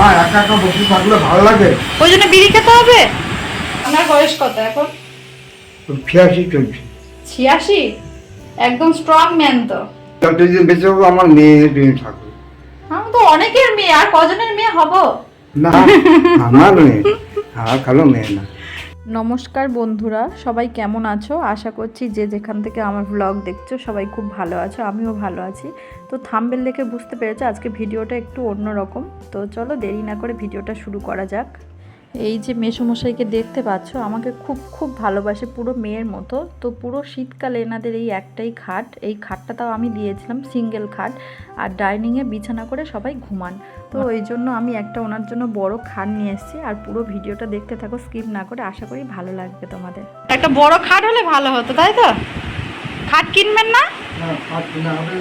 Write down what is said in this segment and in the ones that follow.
হ্যাঁ একা একা বসে থাকলে ভালো লাগে। ওই জন্য বিড়ি খেতে হবে? আপনার বয়স কত এখন? ছিয়াশি চলছে ছিয়াশি? একদম স্ট্রং ম্যান তো। যতদিন বেঁচে থাকব আমার মেয়ে থাকবে। আমি তো অনেকের মেয়ে আর কজনের মেয়ে হব? না আমার মেয়ে আর কারও মেয়ে না। নমস্কার বন্ধুরা সবাই কেমন আছো? আশা করছি যে যেখান থেকে আমার ব্লগ দেখছ সবাই খুব ভালো আছো আমিও ভালো আছি। তো থাম্বেল দেখে বুঝতে পেরেছ আজকে ভিডিওটা একটু অন্যরকম। তো চলো দেরি না করে ভিডিওটা শুরু করা যাক। এই যে মেসোমশাইকে দেখতে পাচ্ছ আমাকে খুব খুব ভালোবাসে পুরো মেয়ের মতো। তো পুরো শীতকালে এনাদের এই একটাই খাট এই খাটটা তাও আমি দিয়েছিলাম সিঙ্গেল খাট। আর ডাইনিংয়ে বিছানা করে সবাই ঘুমান। তো এই জন্য আমি একটা ওনার জন্য বড় খাট নিয়ে এসেছি। আর পুরো ভিডিওটা দেখতে থাকো স্কিপ না করে আশা করি ভালো লাগবে তোমাদের। একটা বড় খাট হলে ভালো হতো তাই তো? খাট কিনবেন না খাট কিনা হবে।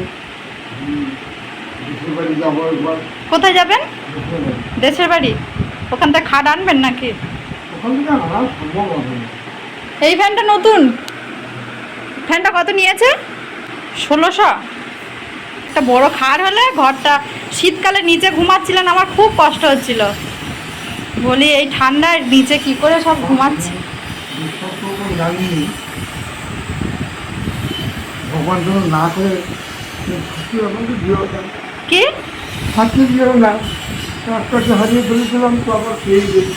কোথায় যাবেন? দেশের বাড়ি। ওখান থেকে খাট আনবেন নাকি? এই ফ্যানটা নতুন। ফ্যানটা কত নিয়েছে? ষোলোশো। একটা বড় খাট হলে ঘরটা শীতকালে নিচে ঘুমাচ্ছিলেন, আমার খুব কষ্ট হচ্ছিল। বলি, এই ঠান্ডায় নিচে কি করে সব ঘুমাচ্ছে? ভগবান না করে কি? ফাঁকি দিও না। রাস্তাকে হারিয়ে ফেলেছিলাম তো আবার পেয়ে গেছি।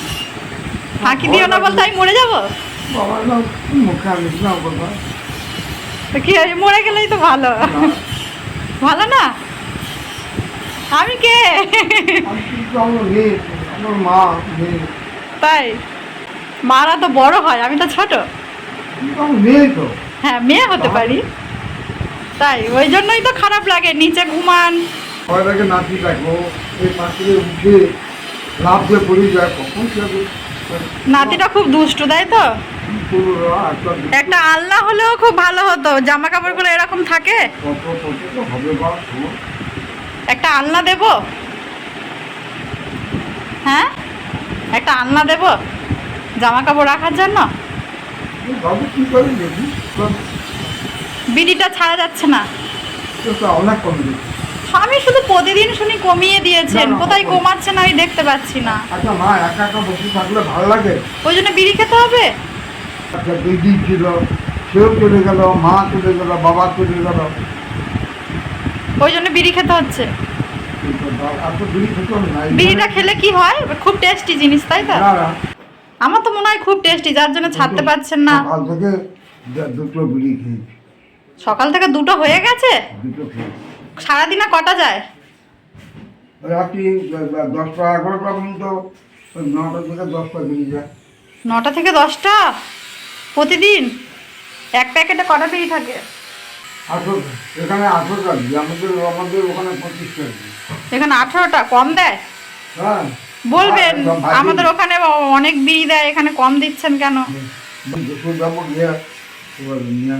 ফাঁকি দিও না বলতে আমি মরে যাব? বাবা না মুখে আনিস না বাবা। তো কি হয়েছে? মরে গেলেই তো ভালো। ভালো না? আমি কে? আমার মা তাই? মারা তো বড় হয় আমি তো ছোট। মেয়ে তো। হ্যাঁ মেয়ে হতে পারি। তাই ওই জন্যই তো খারাপ লাগে নিচে ঘুমান। সবাই তাকে নাচি দেখো এই পাখিরে উঠে লাভ দিয়ে পড়ে যায় কখন নাতিটা খুব দুষ্টু তাই তো? একটা আল্লাহ হলেও খুব ভালো হতো জামা কাপড়গুলো এরকম থাকে। একটা আলনা দেব? হ্যাঁ? একটা আলনা দেব? জামা কাপড় রাখার জন্য তুই ভাবো কি করে দেখি বিড়িটা ছাড়া যাচ্ছে না। আমি শুধু প্রতিদিন শুনি কমিয়ে দিয়েছেন কোথায় কম- কমাচ্ছেন আমি দেখতে পাচ্ছি না। আচ্ছা মা একা একা বসে থাকলে ভালো লাগে? ওই জন্য বিড়ি খেতে হবে? একটা দিদি ছিল সেও চলে গেল মা চলে গেল বাবা চলে গেল। ওই জন্য বিড়ি খেতে হচ্ছে। বিড়িটা খেলে কি হয়? খুব টেস্টি জিনিস তাই তো। আমার তো মনে হয় খুব টেস্টি যার জন্য ছাড়তে পারছেন না। দুটো বিড়ি খেয়েছি। সকাল থেকে দুটো হয়ে গেছে? সারাদিনে কটা যায়? রাত্রি দশটা এগারোটা পর্যন্ত নটা থেকে দশটা বেরিয়ে যায়। নটা থেকে দশটা? প্রতিদিন? এক প্যাকেটে কটা বিড়ি থাকে? আঠেরো এখানে আঠেরো আমাদের আমাদের ওখানে পঁচিশ টাকা এখানে আঠারোটা? কম দেয়? হ্যাঁ। বলবেন আমাদের ওখানে অনেক বিড়ি দেয় এখানে কম দিচ্ছেন কেন?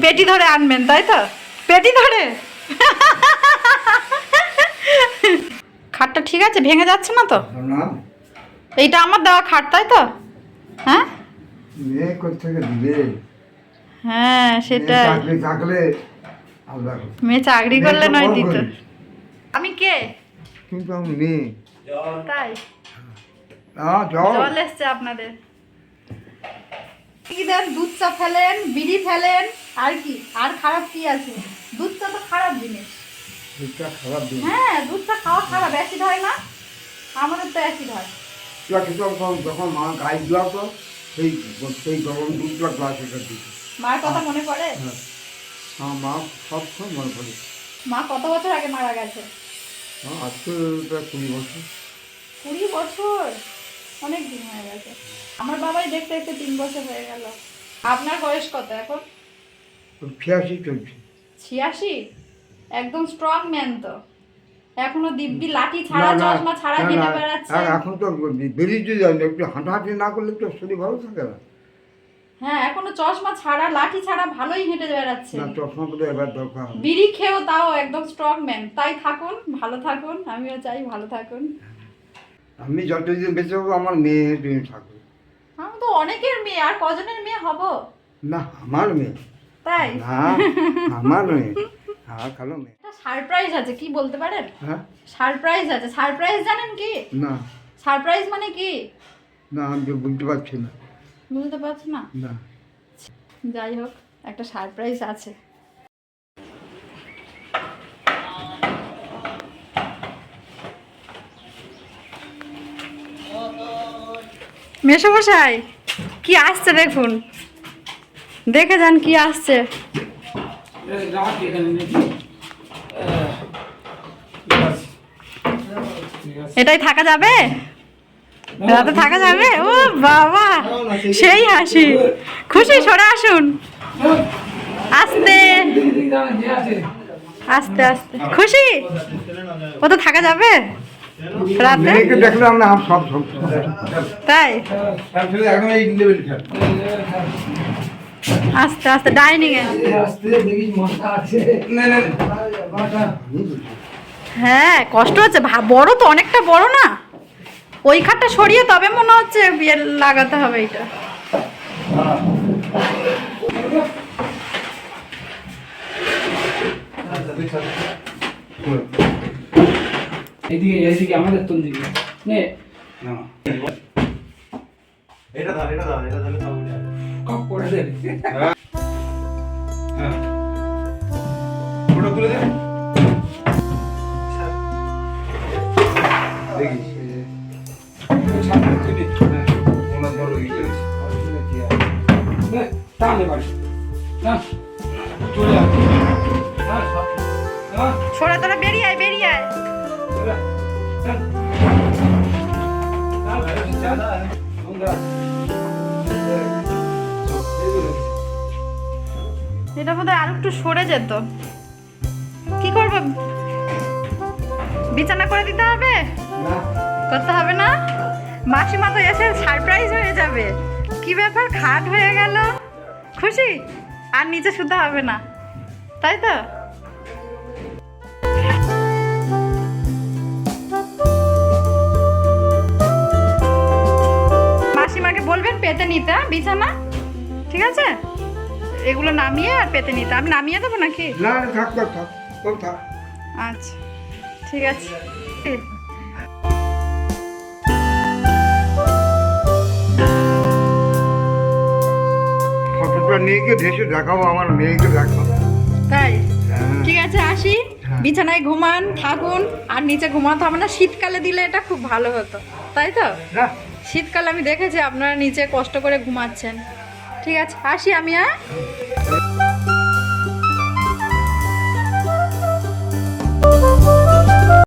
পেটি ধরে আনবেন তাই তো? পেটি ধরে? খাটটা ঠিক আছে ভেঙে যাচ্ছে না তো? এইটা আমার দেওয়া খাট তাই তো? হ্যাঁ? হ্যাঁ কথা। মেয়ে চাকরি করলে নয় দিত। আমি কে? কিন্তু আমি মেয়ে। তাই? জল এসছে আপনাদের। কি দেন দুধ চা ফেলেন বিড়ি ফেলেন আর কি? আর খারাপ কি আছে? দুধ চা তো খারাপ জিনিস। দুধটা খারাপ দিন হ্যাঁ দুধ চা খাওয়া খারাপ। অ্যাসিড হয় না? আমাদের তো অ্যাসিড হয়। যখন মা গাই দিলাম তো সেই সেই গরম দুধটা গ্লাস এটা দিত মার কথা মনে পড়ে? হ্যাঁ। মা সবসময় মনে পড়ে। মা কত বছর আগে মারা গেছে? হ্যাঁ আজকে কুড়ি বছর। কুড়ি বছর? অনেক দিন হয়ে গেছে। আমার বাবাই দেখতে দেখতে তিন বছর হয়ে গেল। আপনার বয়স কত এখন? ছিয়াশি চলছে। ছিয়াশি? একদম স্ট্রং ম্যান তো। এখনও দিব্যি লাঠি ছাড়া চশমা ছাড়া বেড়াচ্ছে। এখন তো বেরিয়ে যায় না একটু হাঁটাহাঁটি না করলে তো শরীর ভালো থাকে না। হ্যাঁ এখনও চশমা ছাড়া লাঠি ছাড়া ভালোই হেঁটে বেড়াচ্ছে। না চশমা বলে এবার দরকার বিড়ি খেয়েও তাও একদম স্ট্রং ম্যান তাই থাকুন ভালো থাকুন আমিও চাই ভালো থাকুন। আমি যতদিন বেঁচে থাকব আমার মেয়ে মেয়ে থাকবে। আমি তো অনেকের মেয়ে আর কজনের মেয়ে হব? না আমার মেয়ে। তাই? না আমার মেয়ে। আর কালো মেয়ে। সারপ্রাইজ আছে কি বলতে পারেন? হ্যাঁ? সারপ্রাইজ আছে। সারপ্রাইজ জানেন কি? না। সারপ্রাইজ মানে কি? না আমি বুঝতে পারছি না। বুঝতে পারছি না? না। যাই হোক একটা সারপ্রাইজ আছে। মেশামশাই কি আসছে দেখুন দেখে যান কি আসছে এটাই থাকা যাবে রাতে থাকা যাবে ও বাবা সেই হাসি খুশি সরে আসুন আস্তে আস্তে আস্তে খুশি ও তো থাকা যাবে রাতে? দেখলাম না সব সব তাই? আস্তে আস্তে ডাইনিং এ। হ্যাঁ কষ্ট হচ্ছে। ভা- বড় তো অনেকটা বড় না। ওই খাটটা সরিয়ে তবে মনে হচ্ছে বিয়ে লাগাতে হবে এটা এইদিকে এইদিকে আমাদের তোর দিকে। নে। এটা দাও এটা দাও এটা তাহলে সব কপ করে দে। ফটো তুলে দে। দেখিস। সামনে তুলি ওনার বড় ইয়ে হয়েছে। বাড়ি না। চলে আয়। না না ছোড়া তোরা সরে যেত। কি করব? বিছানা করে দিতে হবে? করতে হবে না? মাসিমা তো এসে সারপ্রাইজ হয়ে যাবে। কি ব্যাপার? খাট হয়ে গেল। খুশি? আর নিচে শুতে হবে না। তাই তো? মাসিমাকে বলবেন পেতে নিতে হ্যাঁ, বিছানা? ঠিক আছে? এগুলো নামিয়ে আর পেতে নিতে। আমি নামিয়ে দেবো নাকি? না থাক থাক থাক থাক। আচ্ছা ঠিক আছে। ফটোটা নিয়ে গিয়ে দেখাবো আমার মেয়েকে দেখাবো। তাই? হ্যাঁ। ঠিক আছে আসি। হ্যাঁ। বিছানায় ঘুমান থাকুন। আর নিচে ঘুমাতে হবে না। শীতকালে দিলে এটা খুব ভালো হতো। তাই তো? শীতকালে আমি দেখেছি আপনারা নিচে কষ্ট করে ঘুমাচ্ছেন। ঠিক আছে আসি আমি হ্যাঁ?